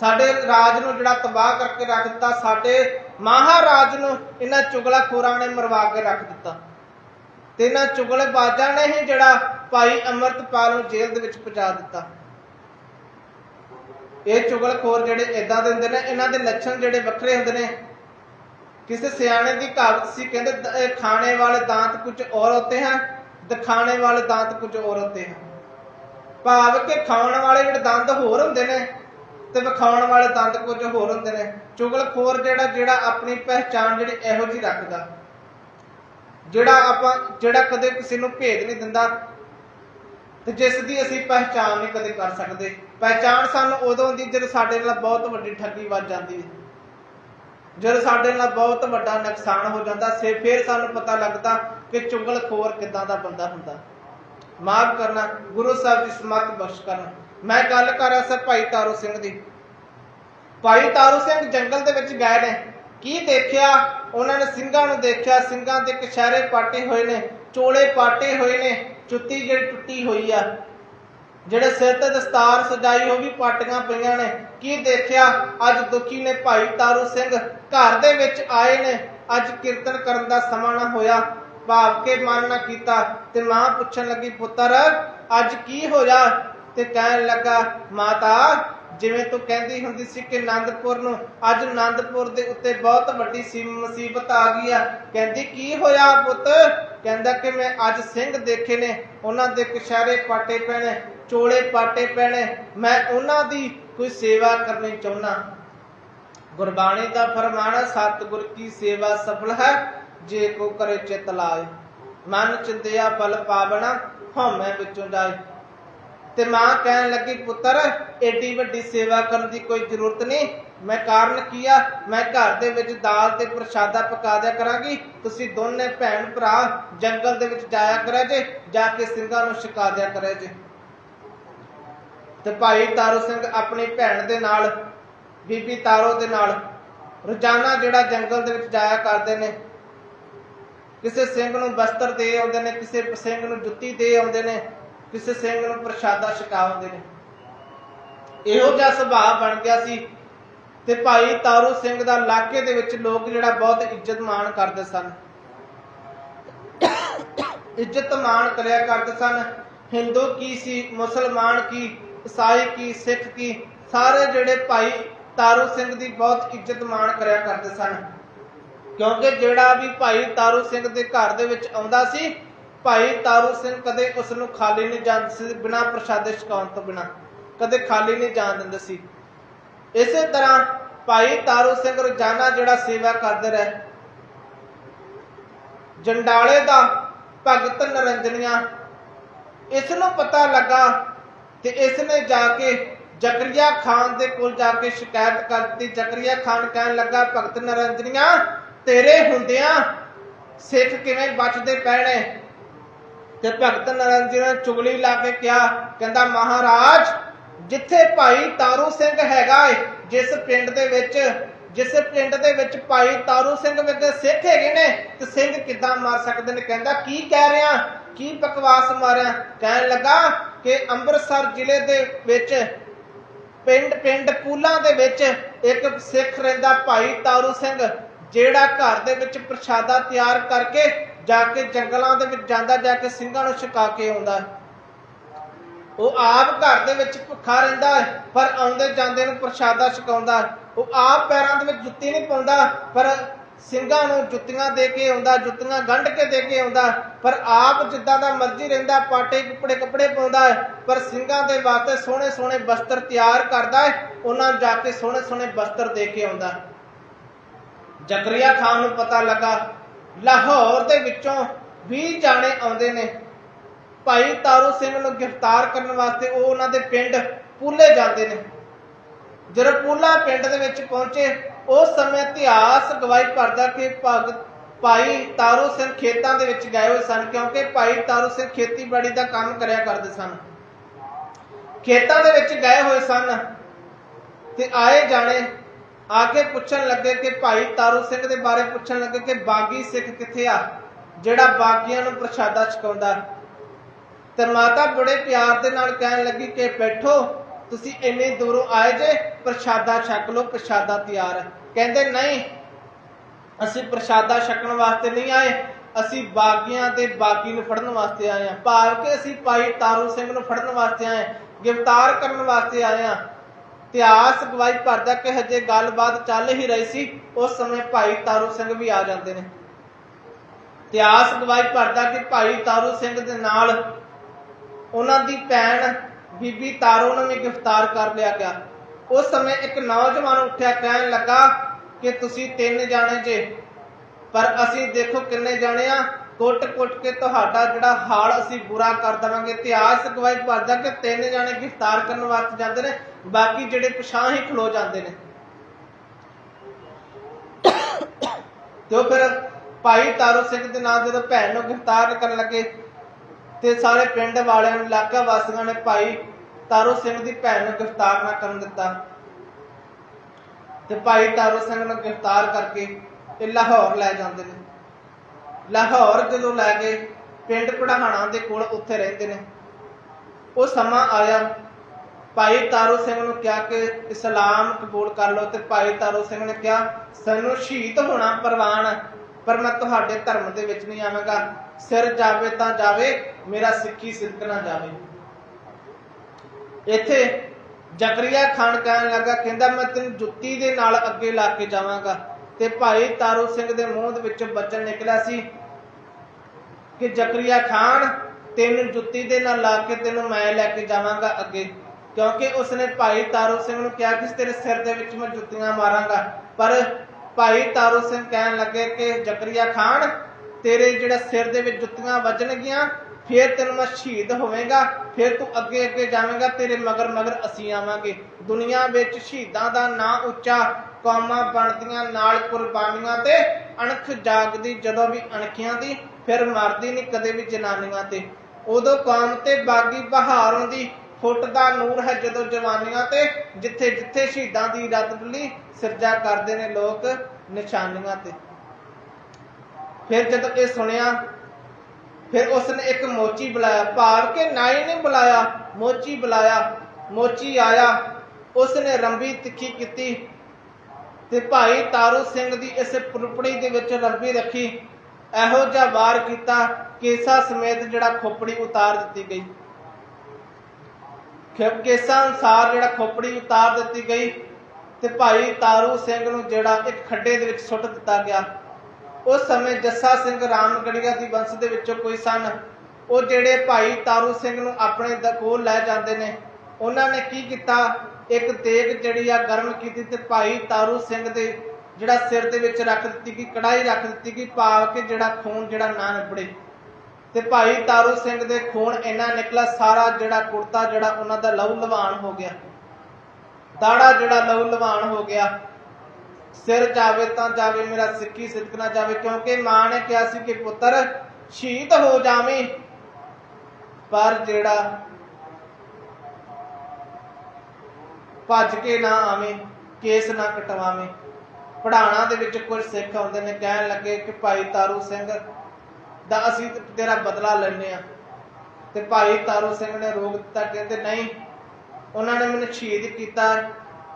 Speaker 1: ਸਾਡੇ ਰਾਜ ਨੂੰ ਜਿਹੜਾ ਤਬਾਹ ਕਰਕੇ ਰੱਖ ਦਿੱਤਾ, ਸਾਡੇ ਮਹਾਰਾਜ ਨੂੰ ਇਹਨਾਂ ਚੁਗਲਖੋਰਾਂ ਨੇ ਮਰਵਾ ਕੇ ਰੱਖ ਦਿੱਤਾ। ਤੇ ਇਹਨਾਂ ਚੁਗਲਬਾਜ਼ਾਂ ਨੇ ਹੀ ਜਿਹੜਾ ਭਾਈ ਅਮਰਤਪਾਲ ਨੂੰ ਜੇਲ੍ਹ ਦੇ ਵਿੱਚ ਪਹੁੰਚਾ ਦਿੱਤਾ। ਇਹ ਚੁਗਲਖੋਰ ਜਿਹੜੇ ਇਦਾਂ ਦੇ ਹੁੰਦੇ ਨੇ, ਇਹਨਾਂ ਦੇ ਲੱਛਣ ਜਿਹੜੇ ਵੱਖਰੇ ਹੁੰਦੇ ਨੇ। ਕਿਸੇ ਸਿਆਣੇ ਦੀ ਕਹਾਵਤ ਸੀ, ਕਹਿੰਦੇ ਇਹ ਖਾਣੇ ਵਾਲੇ ਦਾंत ਕੁਝ ਔਰ ਹੁੰਦੇ ਹਨ, ਦਿਖਾਣੇ ਵਾਲੇ ਦਾंत ਕੁਝ ਔਰ ਹੁੰਦੇ ਹਨ। ਭਾਵ ਕਿ ਖਾਣ ਵਾਲੇ ਜਿਹੜੇ ਦੰਦ ਹੋਰ ਹੁੰਦੇ ਨੇ ਤੇ ਵਿਖਾਉਣ ਵਾਲੇ ਦੰਦ ਕੁਝ ਹੋਰ ਹੁੰਦੇ ਨੇ। ਚੁਗਲਖੋਰ ਜਿਹੜਾ ਜਿਹੜਾ ਆਪਣੀ ਪਹਿਚਾਣ ਜਿਹੜੀ ਇਹੋ ਜਿਹੀ ਰੱਖਦਾ। ਜਿਹੜਾ ਆਪਾਂ, ਜਿਹੜਾ ਕਦੇ ਕਿਸੇ ਨੂੰ ਭੇਦ ਨਹੀਂ ਦਿੰਦਾ ਤੇ ਜਿਸ ਦੀ ਅਸੀਂ ਪਹਿਚਾਣ ਨਹੀਂ ਕਦੇ ਕਰ ਸਕਦੇ। ਪਹਿਚਾਣ ਸਾਨੂੰ ਉਦੋਂ ਹੁੰਦੀ ਜਦੋਂ ਸਾਡੇ ਨਾਲ ਬਹੁਤ ਵੱਡੀ ਠੱਗੀ ਵੱਜ ਜਾਂਦੀ ਹੈ। ਜਦੋਂ ਸਾਡੇ ਨਾਲ ਬਹੁਤ ਵੱਡਾ ਨੁਕਸਾਨ ਹੋ ਜਾਂਦਾ ਸੇ, ਫਿਰ ਸਾਨੂੰ ਪਤਾ ਲੱਗਦਾ ਕਿ ਚੁਗਲਖੋਰ ਕਿਦਾਂ ਦਾ ਬੰਦਾ ਹੁੰਦਾ। ਮਾਫ ਕਰਨਾ, ਗੁਰੂ ਸਾਹਿਬ ਦੀ ਸਮਤ ਬਖਸ਼ ਕਰਨਾ। ਮੈਂ ਗੱਲ ਕਰ ਰਿਹਾ ਸੀ ਭਾਈ ਤਾਰੂ ਸਿੰਘ ਦੀ। ਭਾਈ ਤਾਰੂ ਸਿੰਘ ਜੰਗਲ ਦੇ ਵਿੱਚ ਗਏ ਨੇ ਕੀ ਦੇਖਿਆ? ਉਹਨਾਂ ਨੇ ਸਿੰਘਾਂ ਨੂੰ ਦੇਖਿਆ। ਸਿੰਘਾਂ ਦੇ ਕਸ਼ਹਿਰੇ ਪਾਟੇ ਹੋਏ ਨੇ, ਚੋਲੇ ਪਾਟੇ ਹੋਏ ਨੇ, ਜੁੱਤੀ ਜਿਹੜੀ ਟੁੱਟੀ ਹੋਈ ਆ। ਜਿਹੜੇ ਸਿਰ ਤੇ ਦਸਤਾਰ ਸਜਾਈ, ਉਹ ਵੀ ਪਾਟੀਆਂ ਪਈਆਂ ਨੇ। ਕੀ ਦੇਖਿਆ? ਅੱਜ ਦੁਖੀ ਨੇ ਭਾਈ ਤਾਰੂ ਸਿੰਘ। ਘਰ ਦੇ ਵਿੱਚ ਆਏ ਨੇ। ਅੱਜ ਕੀਰਤਨ ਕਰਨ ਦਾ ਸਮਾਂ ਨਾ ਹੋਇਆ। ਭਾਵ ਕੇ ਮਨ ਨਾ ਕੀਤਾ ਤੇ ਮਾਂ ਪੁੱਛਣ ਲੱਗੀ, ਪੁੱਤਰ, ਅੱਜ ਕੀ ਹੋਇਆ? ਤੇ ਕਹਿਣ ਲੱਗਾ, ਮਾਤਾ, ਜਿਵੇਂ ਤੂੰ ਕਹਿੰਦੀ ਹੁੰਦੀ ਸੀ ਕਿ ਆਨੰਦਪੁਰ ਨੂੰ, ਅੱਜ ਆਨੰਦਪੁਰ ਦੇ ਉੱਤੇ ਬਹੁਤ ਵੱਡੀ ਮੁਸੀਬਤ ਆ ਗਈ ਆ। ਕਹਿੰਦੀ, ਕੀ ਹੋਇਆ ਪੁੱਤ? ਕਹਿੰਦਾ ਕਿ ਮੈਂ ਅੱਜ ਸਿੰਘ ਦੇਖੇ ਨੇ, ਉਹਨਾਂ ਦੇ ਕਸ਼ਹਿਰੇ ਪਾਟੇ ਪੈਣੇ, ਚੋਲੇ ਪਾਟੇ ਪੈਣੇ, ਮੈਂ ਉਹਨਾਂ ਦੀ ਕੋਈ ਸੇਵਾ ਕਰਨੀ ਚਾਹੁੰਦਾ। ਗੁਰਬਾਣੀ ਦਾ ਫਰਮਾਨ ਸਤਿਗੁਰ ਕੀ ਸੇਵਾ ਸਫਲ ਹੈ, ਜੇ ਕੋ ਕਰੇ ਚਿਤ ਲਾਏ। ਮਨ ਚਿੰਤਿਆ ਫਲ ਪਾਵਣਾ, ਹਉਮੈ ਵਿੱਚੋਂ ਜਾਏ। ਤੇ ਮਾਂ ਕਹਿਣ ਲੱਗੀ, ਪੁੱਤਰ, ਏਡੀ ਵੱਡੀ ਸੇਵਾ ਕਰਨ ਦੀ ਕੋਈ ਜ਼ਰੂਰਤ ਨਹੀਂ। ਮੈਂ ਕਾਰਨ ਕੀ ਮੈਂ ਘਰ ਦੇ ਵਿੱਚ ਦਾਲ ਤੇ ਪ੍ਰਸ਼ਾਦਾ ਪਕਾ ਦਿਆ ਕਰਾਂਗੀ। ਤੁਸੀਂ ਦੋਨੇ ਭੈਣ ਭਰਾ ਜੰਗਲ ਦੇ ਵਿੱਚ ਜਾਇਆ ਕਰਿਆ ਜੇ, ਜਾ ਕੇ ਸਿੰਘਾਂ ਨੂੰ ਛਕਾ ਦਿਆ ਕਰਿਆ ਜੇ। ਤੇ ਭਾਈ ਤਾਰੂ ਸਿੰਘ ਆਪਣੀ ਭੈਣ ਦੇ ਨਾਲ, ਬੀਬੀ ਤਾਰੋ ਦੇ ਨਾਲ ਰੋਜ਼ਾਨਾ ਜਿਹੜਾ ਜੰਗਲ ਦੇ ਵਿੱਚ ਜਾਇਆ ਕਰਦੇ ਨੇ, ਕਿਸੇ ਸਿੰਘ ਨੂੰ ਬਸਤਰ ਦੇ ਆਉਂਦੇ ਨੇ, ਕਿਸੇ ਸਿੰਘ ਨੂੰ ਜੁੱਤੀ ਦੇ ਆਉਂਦੇ ਨੇ ਕਿਸੇ ਸਿੰਘ ਨੂੰ ਪ੍ਰਸ਼ਾਦਾ ਛਕਾਉਂਦੇ ਨੇ। ਇਹੋ ਜਿਹਾ ਸੁਭਾਅ ਬਣ ਗਿਆ ਸੀ ਤੇ ਭਾਈ ਤਾਰੂ ਸਿੰਘ ਦਾ ਇਲਾਕੇ ਦੇ ਵਿੱਚ ਲੋਕ ਜਿਹੜਾ ਬਹੁਤ ਇੱਜ਼ਤ ਮਾਣ ਕਰਦੇ ਸਨ। ਇੱਜ਼ਤ ਮਾਣ ਕਰਿਆ ਕਰਦੇ ਸਨ। ਹਿੰਦੂ ਕੀ ਸੀ, ਮੁਸਲਮਾਨ ਕੀ, ਈਸਾਈ ਕੀ, ਸਿੱਖ ਕੀ, ਸਾਰੇ ਜਿਹੜੇ ਭਾਈ ਤਾਰੂ ਸਿੰਘ ਦੀ ਬਹੁਤ ਇੱਜ਼ਤ ਮਾਣ ਕਰਿਆ ਕਰਦੇ ਸਨ। ਕਿਉਂਕਿ ਜਿਹੜਾ ਵੀ ਭਾਈ ਤਾਰੂ ਸਿੰਘ ਦੇ ਘਰ ਦੇ ਵਿੱਚ ਆਉਂਦਾ ਸੀ ਭਾਈ ਤਾਰੂ ਸਿੰਘ ਕਦੇ ਉਸ ਨੂੰ ਖਾਲੀ ਨਹੀਂ ਜਾਣ ਸੀ, ਬਿਨਾਂ ਪ੍ਰਸ਼ਾਦੇ ਛਕਾਉਣ ਤੋਂ ਬਿਨਾਂ। ਕਦੇ ਖਾਲੀ ਨਹੀਂ ਜਾਣ ਦਿੰਦੇ ਸੀ। ਇਸੇ ਤਰ੍ਹਾਂ ਭਾਈ ਤਾਰੂ ਸਿੰਘ ਰੋਜ਼ਾਨਾ ਜਿਹੜਾ ਸੇਵਾ ਕਰਦੇ ਰਹੇ। ਜੰਡਾਲੇ ਦਾ ਭਗਤ ਨਰੰਜਨੀਆਂ ਇਸ ਨੂੰ ਪਤਾ ਲੱਗਾ ਤੇ ਇਸ ਨੇ ਜਾ ਕੇ ਜ਼ਕਰੀਆ ਖਾਨ ਦੇ ਕੋਲ ਜਾ ਕੇ ਸ਼ਿਕਾਇਤ ਕਰ ਦਿੱਤੀ। ਜ਼ਕਰੀਆ ਖਾਨ ਕਹਿਣ ਲੱਗਾ, ਭਗਤ ਨਰੰਜਨੀਆਂ, ਤੇਰੇ ਹੁੰਦਿਆਂ ਸਿੱਖ ਕਿਵੇਂ ਬਚਦੇ ਪੈਣੇ? ਤੇ ਭਗਤ ਨਰੰਜਨ ਨੇ ਚੁਗਲੀ ਲਾ ਕੇ ਕਿਹਾ, ਕਹਿੰਦਾ, ਮਹਾਰਾਜ, ਜਿੱਥੇ ਭਾਈ ਤਾਰੂ ਸਿੰਘ ਹੈਗਾ ਏ, ਜਿਸ ਪਿੰਡ ਦੇ ਵਿੱਚ, ਜਿਸ ਪਿੰਡ ਦੇ ਵਿੱਚ ਭਾਈ ਤਾਰੂ ਸਿੰਘ ਵਰਗੇ ਸਿੱਖ ਹੈਗੇ ਨੇ, ਤੇ ਸਿੰਘ ਕਿੱਦਾਂ ਮਾਰ ਸਕਦੇ ਨੇ? ਕਹਿੰਦਾ, ਕੀ ਕਹਿ ਰਿਹਾ? ਕੀ ਬਕਵਾਸ ਮਾਰਿਆ? ਕਹਿਣ ਲੱਗਾ ਕਿ ਅੰਮ੍ਰਿਤਸਰ ਜ਼ਿਲ੍ਹੇ ਦੇ ਵਿੱਚ, ਪਿੰਡ ਪਿੰਡ ਪੂਲਾਂ ਦੇ ਵਿੱਚ ਇੱਕ ਸਿੱਖ ਰਹਿੰਦਾ ਭਾਈ ਤਾਰੂ ਸਿੰਘ, ਜਿਹੜਾ ਘਰ ਦੇ ਵਿੱਚ ਪ੍ਰਸ਼ਾਦਾ ਤਿਆਰ ਕਰਕੇ ਜਾ ਕੇ ਜੰਗਲਾਂ ਦੇ ਵਿੱਚ ਜਾਂਦਾ, ਜਾ ਕੇ ਸਿੰਘਾਂ ਨੂੰ ਛਕਾ ਕੇ ਆਉਂਦਾ ਉਹ ਆਪ ਘਰ ਦੇ ਵਿੱਚ ਭੁੱਖਾ ਰਹਿੰਦਾ ਪਰ ਆਉਂਦੇ ਜਾਂਦੇ ਨੂੰ ਪ੍ਰਸ਼ਾਦਾ ਛਕਾਉਂਦਾ ਉਹ ਆਪ ਪੈਰਾਂ ਦੇ ਵਿੱਚ ਜੁੱਤੀ ਨਹੀਂ ਪਾਉਂਦਾ, ਪਰ ਸਿੰਘਾਂ ਨੂੰ ਜੁੱਤੀਆਂ ਦੇ ਕੇ ਆਉਂਦਾ, ਜੁੱਤੀਆਂ ਗੰਢ ਕੇ ਦੇ ਕੇ ਆਉਂਦਾ ਪਰ ਆਪ ਜਿੱਦਾਂ ਦਾ ਮਰਜ਼ੀ ਰਹਿੰਦਾ, ਪਾਟੇ, ਕੱਪੜੇ ਕੱਪੜੇ ਪਾਉਂਦਾ ਹੈ। ਪਰ ਸਿੰਘਾਂ ਦੇ ਵਾਸਤੇ ਸੋਹਣੇ ਸੋਹਣੇ ਵਸਤਰ ਤਿਆਰ ਕਰਦਾ ਹੈ। ਉਹਨਾਂ ਨੂੰ ਜਾ ਕੇ ਸੋਹਣੇ ਸੋਹਣੇ ਵਸਤਰ ਦੇ ਕੇ ਆਉਂਦਾ ਜ਼ਕਰੀਆ ਖਾਨ ਨੂੰ ਪਤਾ ਲੱਗਾ ਲਾਹੌਰ ਦੇ ਵਿੱਚੋਂ 20 ਜਾਣੇ ਆਉਂਦੇ ਨੇ। ਭਾਈ ਤਾਰੂ ਸਿੰਘ ਨੂੰ ਗ੍ਰਿਫਤਾਰ ਕਰਨ ਵਾਸਤੇ ਉਹ ਉਹਨਾਂ ਦੇ ਪਿੰਡ ਪੂਲੇ ਜਾਂਦੇ ਨੇ। ਜਦੋਂ ਪੂਲਾ ਪਿੰਡ ਦੇ ਵਿੱਚ ਪਹੁੰਚੇ, ਉਸ ਸਮੇਂ ਇਤਿਹਾਸ ਗਵਾਹੀ ਭਰਦਾ ਕਿ ਭਗਤ ਭਾਈ ਤਾਰੂ ਸਿੰਘ ਖੇਤਾਂ ਦੇ ਵਿੱਚ ਗਏ ਹੋਏ ਸਨ, ਕਿਉਂਕਿ ਭਾਈ ਤਾਰੂ ਸਿੰਘ ਖੇਤੀਬਾੜੀ ਦਾ ਕੰਮ ਕਰਿਆ ਕਰਦੇ ਸਨ। ਖੇਤਾਂ ਦੇ ਵਿੱਚ ਗਏ ਹੋਏ ਸਨ ਤੇ ਆਏ ਜਾਣੇ ਆ ਕੇ ਪੁੱਛਣ ਲੱਗੇ ਕਿ ਭਾਈ ਤਾਰੂ ਸਿੰਘ ਦੇ ਬਾਰੇ ਪੁੱਛਣ ਲੱਗੇ ਕਿ ਬਾਗੀ ਸਿੱਖ ਕਿੱਥੇ ਆ? ਜਿਹੜਾ ਬਾਕੀਆਂ ਨੂੰ ਪ੍ਰਸ਼ਾਦਾ ਛਕਾਉਂਦਾ। ਤੇ ਮਾਤਾ ਬੜੇ ਪਿਆਰ ਦੇ ਨਾਲ ਕਹਿਣ ਲੱਗੀ ਕਿ ਬੈਠੋ ਤੁਸੀਂ ਇੰਨੇ ਦੂਰੋਂ ਆਏ ਜੇ ਪ੍ਰਸ਼ਾਦਾ ਛਕ ਲਓ ਪ੍ਰਸ਼ਾਦਾ ਤਿਆਰ ਹੈ। ਕਹਿੰਦੇ ਨਹੀਂ ਅਸੀਂ ਪ੍ਰਸ਼ਾਦਾ ਛਕਣ ਵਾਸਤੇ ਨਹੀਂ ਆਏ ਅਸੀਂ ਬਾਗੀਆਂ ਤੇ ਬਾਗੀ ਨੂੰ ਫੜਨ ਵਾਸਤੇ ਆਏ ਆ ਭਾਵ ਕਿ ਅਸੀਂ ਭਾਈ ਤਾਰੂ ਸਿੰਘ ਨੂੰ ਫੜਨ ਵਾਸਤੇ ਆਏ ਹਾਂ, ਗ੍ਰਿਫਤਾਰ ਕਰਨ ਵਾਸਤੇ ਆਏ ਆ ਇਤਿਹਾਸ ਗਵਾਹੀ ਭਰਦਾ ਕਿ ਹਜੇ ਗੱਲਬਾਤ ਚੱਲ ਹੀ ਰਹੀ ਸੀ, ਉਸ ਸਮੇਂ ਭਾਈ ਤਾਰੂ ਸਿੰਘ ਵੀ ਆ ਜਾਂਦੇ ਨੇ। ਇਤਿਹਾਸ ਗਵਾਹੀ ਭਰਦਾ ਕਿ ਭਾਈ ਤਾਰੂ ਸਿੰਘ ਦੇ ਨਾਲ ਉਹਨਾਂ ਦੀ ਭੈਣ ਬੀਬੀ ਤਾਰੂ ਨੂੰ ਵੀ ਗ੍ਰਿਫਤਾਰ ਕਰ ਲਿਆ ਗਿਆ। ਉਸ ਸਮੇਂ ਇੱਕ ਨੌਜਵਾਨ ਉੱਠਿਆ ਕਹਿਣ ਲੱਗਾ ਕਿ ਤੁਸੀਂ ਤਿੰਨ ਜਾਣੇ ਜੇ, ਪਰ ਅਸੀਂ ਦੇਖੋ ਕਿੰਨੇ ਜਾਣੇ ਆ। ਕੁੱਟ-ਕੁੱਟ ਕੇ ਤੁਹਾਡਾ ਜਿਹੜਾ ਹਾਲ ਅਸੀਂ ਬੁਰਾ ਕਰ ਦੇਵਾਂਗੇ ਇਤਿਹਾਸ ਗਵਾਹੀ ਭਰਦਾ ਕਿ ਤਿੰਨ ਜਾਣੇ ਗ੍ਰਿਫਤਾਰ ਕਰਨ ਵਾਸਤੇ ਜਾਂਦੇ ਨੇ, ਬਾਕੀ ਜਿਹੜੇ ਪਛਾਣ ਹੀ ਖਲੋ ਜਾਂਦੇ ਨੇ। ਤੇ ਫਿਰ ਭਾਈ ਤਾਰੂ ਸਿੰਘ ਦੇ ਨਾਲ ਜਦੋਂ ਭੈਣ ਨੂੰ ਗ੍ਰਿਫਤਾਰ ਕਰਨ ਲੱਗੇ ਤੇ ਸਾਰੇ ਪਿੰਡ ਵਾਲਿਆਂ ਨੇ, ਇਲਾਕਾ ਵਾਸੀਆਂ ਨੇ ਭਾਈ ਤਾਰੂ ਸਿੰਘ ਦੀ ਭੈਣ ਨੂੰ ਗ੍ਰਿਫਤਾਰ ਨਾ ਕਰਨ ਦਿੱਤਾ। ਤੇ ਭਾਈ ਤਾਰੂ ਸਿੰਘ ਨੂੰ ਗ੍ਰਿਫਤਾਰ ਕਰਕੇ ਇਹ ਲਾਹੌਰ ਲੈ ਜਾਂਦੇ ਨੇ। ਲਾਹੌਰ ਜਦੋਂ ਲੈ ਕੇ ਪਿੰਡ ਪੜਾਹਾਣਾ ਦੇ ਕੋਲ ਉੱਥੇ ਰਹਿੰਦੇ ਨੇ, ਉਹ ਸਮਾਂ ਆਇਆ। ਭਾਈ ਤਾਰੂ ਸਿੰਘ ਨੂੰ ਕਿਹਾ ਕਿ ਇਸਲਾਮ ਕਬੂਲ ਕਰ ਲਓ ਤੇ ਭਾਈ ਤਾਰੂ ਸਿੰਘ ਨੇ ਕਿਹਾ, ਸਾਨੂੰ ਸ਼ਹੀਦ ਹੋਣਾ ਪ੍ਰਵਾਨ ਪਰ ਮੈਂ ਤੁਹਾਡੇ ਧਰਮ ਦੇ ਵਿੱਚ ਨਹੀਂ ਆਵਾਂਗਾ। ਸਿਰ ਜਾਵੇ ਤਾਂ ਜਾਵੇ, ਮੇਰਾ ਸਿੱਖੀ ਸਿੱਖ ਨਾ ਜਾਵੇ। ਇੱਥੇ ਜ਼ਕਰੀਆ ਖਾਨ ਕਹਿਣ ਲੱਗਾ, ਕਹਿੰਦਾ, ਮੈਂ ਤੈਨੂੰ ਜੁੱਤੀ ਦੇ ਨਾਲ ਅੱਗੇ ਲਾ ਕੇ ਜਾਵਾਂਗਾ। ਤੇ ਭਾਈ ਤਾਰੂ ਸਿੰਘ ਦੇ ਮੂੰਹ ਦੇ ਵਿੱਚੋਂ ਬਚਨ ਨਿਕਲਿਆ ਸੀ। ਕਿ ਜ਼ਕਰੀਆ ਖਾਨ ਤੈਨੂੰ ਜੁੱਤੀ ਦੇ ਨਾਲ ਲਾ ਕੇ ਤੈਨੂੰ ਮੈਂ ਲੈ ਕੇ ਜਾਵਾਂਗਾ ਅੱਗੇ। ਕਿਉਂਕਿ ਉਸਨੇ ਭਾਈ ਤਾਰੂ ਸਿੰਘ ਨੂੰ ਕਿਹਾ ਕਿ ਤੇਰੇ ਸਿਰ ਦੇ ਵਿੱਚ ਮੈਂ ਜੁੱਤੀਆਂ ਮਾਰਾਂਗਾ। ਪਰ ਭਾਈ ਤਾਰੂ ਸਿੰਘ ਕਹਿਣ ਲੱਗੇ ਕਿ ਜ਼ਕਰੀਆ ਖਾਨ, ਤੇਰੇ ਜਿਹੜਾ ਸਿਰ ਦੇ ਵਿੱਚ ਜੁੱਤੀਆਂ ਵੱਜਣਗੀਆਂ, ਫਿਰ ਤੈਨੂੰ ਮੈਂ ਸ਼ਹੀਦ ਹੋਵੇਂਗਾ, ਫਿਰ ਤੂੰ ਅੱਗੇ ਅੱਗੇ ਜਾਵੇਂਗਾ, ਤੇਰੇ ਮਗਰ ਮਗਰ ਅਸੀਂ ਆਵਾਂਗੇ। ਦੁਨੀਆ ਵਿੱਚ ਸ਼ਹੀਦਾਂ ਦਾ ਨਾਂ ਉੱਚਾ, ਕੌਮਾਂ ਬਣਦੀਆਂ ਨਾਲ ਕੁਰਬਾਨੀਆਂ ਤੇ ਅਣਖ ਜਾਗਦੀ ਜਦੋਂ ਵੀ ਅਣਖੀਆਂ ਦੀ ਫਿਰ ਮਰਦੀ ਨਹੀਂ ਕਦੇ ਵੀ ਜਨਾਨੀਆਂ ਤੇ। ਉਦੋਂ ਕੌਮ ਤੇ ਬਾਗੀ ਬਹਾਰ ਹੁੰਦੀ ਫੁੱਟਦਾ ਨੂਰ ਹੈ ਜਦੋਂ ਜਵਾਨੀਆਂ ਤੇ, ਜਿੱਥੇ ਜਿੱਥੇ ਸ਼ਹੀਦਾਂ ਦੀ ਰੱਤ ਬਲੀ, ਸਿਰਜਾ ਕਰਦੇ ਨੇ ਲੋਕ ਨਿਸ਼ਾਨੀਆਂ ਤੇ। ਫਿਰ ਜਦੋਂ ਇਹ ਸੁਣਿਆ, ਫਿਰ ਉਸਨੇ ਇੱਕ ਮੋਚੀ ਬੁਲਾਇਆ। ਭਾਵ ਕਿ ਨਾਈ ਨੇ ਬੁਲਾਇਆ, ਮੋਚੀ ਬੁਲਾਇਆ, ਮੋਚੀ ਆਇਆ। ਉਸਨੇ ਰੰਬੀ ਤਿੱਖੀ ਕੀਤੀ ਤੇ ਭਾਈ ਤਾਰੂ ਸਿੰਘ ਦੀ ਇਸ ਪੁਰਪੜੀ ਦੇ ਵਿੱਚ ਰੰਬੀ ਰੱਖੀ। ਇਹੋ ਜਿਹਾ ਵਾਰ ਕੀਤਾ ਕੇਸਾ ਸਮੇਤ ਜਿਹੜਾ ਖੋਪੜੀ ਉਤਾਰ ਦਿੱਤੀ ਗਈ। ਖੇਪ ਅਨਸਾਰ ਜਿਹੜਾ ਖੋਪੜੀ ਉਤਾਰ ਦਿੱਤੀ ਗਈ ਤੇ ਭਾਈ ਤਾਰੂ ਸਿੰਘ ਨੂੰ ਜਿਹੜਾ ਇੱਕ ਖੱਡੇ ਦੇ ਵਿੱਚ ਸੁੱਟ ਦਿੱਤਾ ਗਿਆ। ਉਸ ਸਮੇਂ ਜੱਸਾ ਸਿੰਘ ਰਾਮਗੜੀਆ ਦੀ ਵੰਸ਼ ਦੇ ਵਿੱਚੋਂ ਕੋਈ ਸਨ। ਉਹ ਜਿਹੜੇ ਭਾਈ ਤਾਰੂ ਸਿੰਘ ਨੂੰ ਆਪਣੇ ਕੋਲ ਲੈ ਜਾਂਦੇ ਨੇ, ਉਹਨਾਂ ਨੇ ਕੀ ਕੀਤਾ? ਇੱਕ ਤੇਗ ਜਿਹੜੀ ਆ ਗਰਮ ਕੀਤੀ ਤੇ ਭਾਈ ਤਾਰੂ ਸਿੰਘ ਦੇ ਜਿਹੜਾ ਸਿਰ ਦੇ ਵਿੱਚ ਰੱਖ ਦਿੱਤੀ ਗਈ ਕੜਾਈ ਰੱਖ ਦਿੱਤੀ ਗਈ, ਭਾਵ ਕਿ ਜਿਹੜਾ ਖੂਨ ਜਿਹੜਾ ਨਾ ਨਿਬੜੇ। ਤੇ ਭਾਈ ਤਾਰੂ ਸਿੰਘ ਦੇ ਖੂਨ ਇੰਨਾ ਨਿਕਲਾ, ਸਾਰਾ ਜਿਹੜਾ ਕੁੜਤਾ ਜਿਹੜਾ ਉਹਨਾਂ ਦਾ ਲਹੂ ਲਵਾਨ ਹੋ ਗਿਆ। ਦਾੜਾ ਜਿਹੜਾ ਲਹੂ ਲਵਾਨ ਹੋ ਗਿਆ। ਸਿਰ ਜਾਵੇ ਤਾਂ ਜਾਵੇ, ਮੇਰਾ ਸਿੱਖੀ ਸਿੱਖ ਨਾ ਜਾਵੇ, ਕਿਉਂਕਿ ਮਾਂ ਨੇ ਕਿਹਾ ਸੀ ਕਿ ਪੁੱਤਰ, ਸ਼ਹੀਦ ਹੋ ਜਾਵੇਂ। ਪਰ ਜਿਹੜਾ ਭੱਜ ਕੇ ਨਾ ਆਵੇਂ, ਕੇਸ ਨਾ ਕਟਵਾਵੇਂ। ਪੜਾਣਾ ਦੇ ਵਿੱਚ ਕੁਝ ਸਿੱਖ ਆਉਂਦੇ ਨੇ, ਕਹਿਣ ਲੱਗੇ ਕਿ ਭਾਈ ਤਾਰੂ ਸਿੰਘ ਦਾ ਅਸੀਂ ਤੇਰਾ ਬਦਲਾ ਲੈਣੇ ਆ ਤੇ ਭਾਈ ਤਾਰੂ ਸਿੰਘ ਨੇ ਰੋਕ ਦਿੱਤਾ, ਕਹਿੰਦੇ ਨਹੀਂ, ਉਹਨਾਂ ਨੇ ਮੈਨੂੰ ਸ਼ਹੀਦ ਕੀਤਾ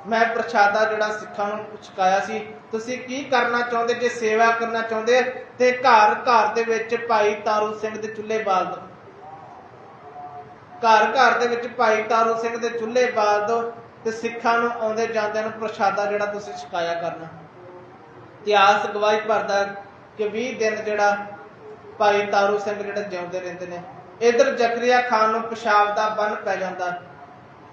Speaker 1: ਮੈਂ ਪ੍ਰਸ਼ਾਦਾ ਜਿਹੜਾ ਸਿੱਖਾਂ ਨੂੰ ਛਕਾਇਆ ਸੀ। ਤੁਸੀਂ ਕੀ ਕਰਨਾ ਚਾਹੁੰਦੇ? ਜੇ ਸੇਵਾ ਕਰਨਾ ਚਾਹੁੰਦੇ, ਤੇ ਘਰ ਘਰ ਦੇ ਵਿੱਚ ਭਾਈ ਤਾਰੂ ਸਿੰਘ ਦੇ ਚੁੱਲ੍ਹੇ ਬਾਲ ਦੋ ਘਰ ਘਰ ਦੇ ਵਿੱਚ ਭਾਈ ਤਾਰੂ ਸਿੰਘ ਦੇ ਚੁੱਲ੍ਹੇ ਬਾਲ ਦੋ ਤੇ ਸਿੱਖਾਂ ਨੂੰ ਆਉਂਦੇ ਜਾਂਦਿਆਂ ਨੂੰ ਪ੍ਰਸ਼ਾਦਾ ਜਿਹੜਾ ਤੁਸੀਂ ਛਕਾਇਆ ਕਰਨਾ। ਇਤਿਹਾਸ ਗਵਾਹੀ ਭਰਦਾ ਕਿ 20 ਦਿਨ ਜਿਹੜਾ ਭਾਈ ਤਾਰੂ ਸਿੰਘ ਜਿਹੜੇ ਜਿਉਂਦੇ ਰਹਿੰਦੇ ਨੇ, ਇਧਰ ਜ਼ਕਰੀਆ ਖਾਨ ਨੂੰ ਪਿਸ਼ਾਬ ਦਾ ਬੰਨ ਪੈ ਜਾਂਦਾ।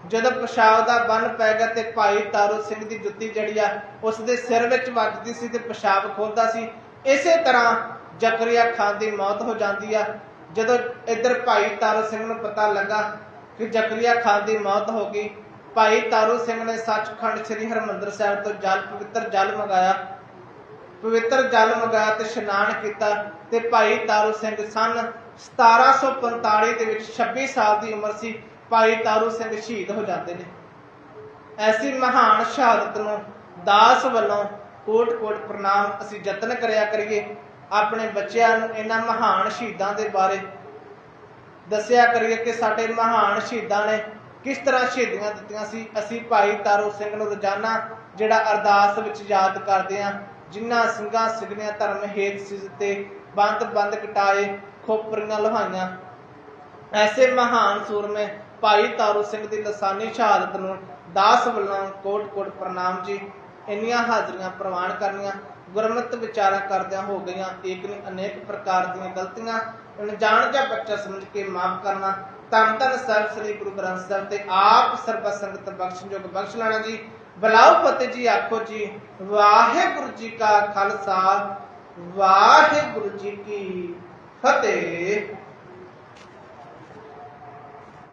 Speaker 1: ਜਦੋਂ ਪਿਸ਼ਾਬ ਦਾ ਬੰਨ ਪੈ ਗਿਆ ਤੇ ਭਾਈ ਤਾਰੂ ਸਿੰਘ ਦੀ ਜੁੱਤੀ ਜਿਹੜੀ ਆ ਉਸ ਦੇ ਸਿਰ ਵਿੱਚ ਵੱਜਦੀ ਸੀ ਤੇ ਪਿਸ਼ਾਬ ਖੋਲਦਾ ਸੀ। ਇਸੇ ਤਰ੍ਹਾਂ ਜ਼ਕਰੀਆ ਖਾਨ ਦੀ ਮੌਤ ਹੋ ਜਾਂਦੀ ਆ। ਜਦੋਂ ਇਧਰ ਭਾਈ ਤਾਰੂ ਸਿੰਘ ਨੂੰ ਪਤਾ ਲੱਗਾ ਕਿ ਜ਼ਕਰੀਆ ਖਾਨ ਦੀ ਮੌਤ ਹੋ ਗਈ, ਭਾਈ ਤਾਰੂ ਸਿੰਘ ਨੇ ਸੱਚਖੰਡ ਸ੍ਰੀ ਹਰਮੰਦਰ ਸਾਹਿਬ ਤੋਂ ਜਲ, ਪਵਿੱਤਰ ਜਲ ਮੰਗਾਇਆ। ਪਵਿੱਤਰ ਜਲ ਮੰਗਾਇਆ ਤੇ ਇਸ਼ਨਾਨ ਕੀਤਾ ਤੇ ਭਾਈ ਤਾਰੂ ਸਿੰਘ ਸਨ 1745 ਦੇ ਵਿੱਚ 26 ਸਾਲ ਦੀ ਉਮਰ ਸੀ, ਭਾਈ ਤਾਰੂ ਸਿੰਘ ਸ਼ਹੀਦ ਹੋ ਜਾਂਦੇ ਨੇ। ਐਸੀ ਮਹਾਨ ਸ਼ਹਾਦਤ ਨੂੰ ਦਾਸ ਵੱਲੋਂ ਕੋਟ-ਕੋਟ ਪ੍ਰਣਾਮ ਅਸੀਂ ਯਤਨ ਕਰਿਆ ਕਰੀਏ। ਆਪਣੇ ਬੱਚਿਆਂ ਨੂੰ ਇਹਨਾਂ ਮਹਾਨ ਸ਼ਹੀਦਾਂ ਦੇ ਬਾਰੇ ਦੱਸਿਆ ਕਰੀਏ ਕਿ ਸਾਡੇ ਮਹਾਨ ਸ਼ਹੀਦਾਂ ਨੇ ਕਿਸ ਤਰ੍ਹਾਂ ਸ਼ਹੀਦੀਆਂ ਦਿੱਤੀਆਂ ਸੀ। ਅਸੀਂ ਭਾਈ ਤਾਰੂ ਸਿੰਘ ਨੂੰ ਰੋਜ਼ਾਨਾ ਜਿਹੜਾ ਅਰਦਾਸ ਵਿੱਚ ਯਾਦ ਕਰਦੇ ਹਾਂ ਜਿਨ੍ਹਾਂ ਸਿੰਘਾਂ ਸਿਗਨਿਆਂ ਧਰਮ ਹੇਤ ਸਿਜ ਤੇ ਬੰਦ ਬੰਦ ਕਟਾਏ ਖੋਪਰੀਆਂ ਲੋਹਾਈਆਂ। ਐਸੇ ਮਹਾਨ ਸੂਰਮੇ ਭਾਈ ਤਾਰੂ ਸਿੰਘ ਦੀ ਲਸਾਨੀ ਸ਼ਹਾਦਤ ਨੂੰ ਦਾਸ ਵੱਲੋਂ ਕੋਟ ਕੋਟ ਪ੍ਰਣਾਮ ਜੀ। ਇੰਨੀਆਂ ਹਾਜ਼ਰੀਆਂ ਪ੍ਰਵਾਨ ਕਰਨੀਆਂ, ਗੁਰਮਤਿ ਵਿਚਾਰਾਂ ਕਰਦਿਆਂ ਹੋ ਗਈਆਂ ਇੱਕ ਨਹੀਂ ਅਨੇਕ ਪ੍ਰਕਾਰ ਦੀਆਂ ਗਲਤੀਆਂ, ਅਣਜਾਣ ਜਾਂ ਬੱਚਾ ਸਮਝ ਕੇ ਮਾਫ ਕਰਨਾ, ਧੰਨ ਧੰਨ ਸਾਹਿਬ ਸ੍ਰੀ ਗੁਰੂ ਗ੍ਰੰਥ ਸਾਹਿਬ ਤੇ ਆਪ ਸਰਬ ਸੰਗਤ ਬਖਸ਼ਣਯੋਗ ਬਖਸ਼ ਲੈਣਾ ਜੀ। ਬਲਾਉ ਫਤਿਹ ਜੀ ਆਖੋ ਜੀ ਵਾਹਿਗੁਰੂ ਜੀ ਕਾ ਖਾਲਸਾ ਵਾਹਿਗੁਰੂ ਜੀ ਕੀ ਫਤਿਹ।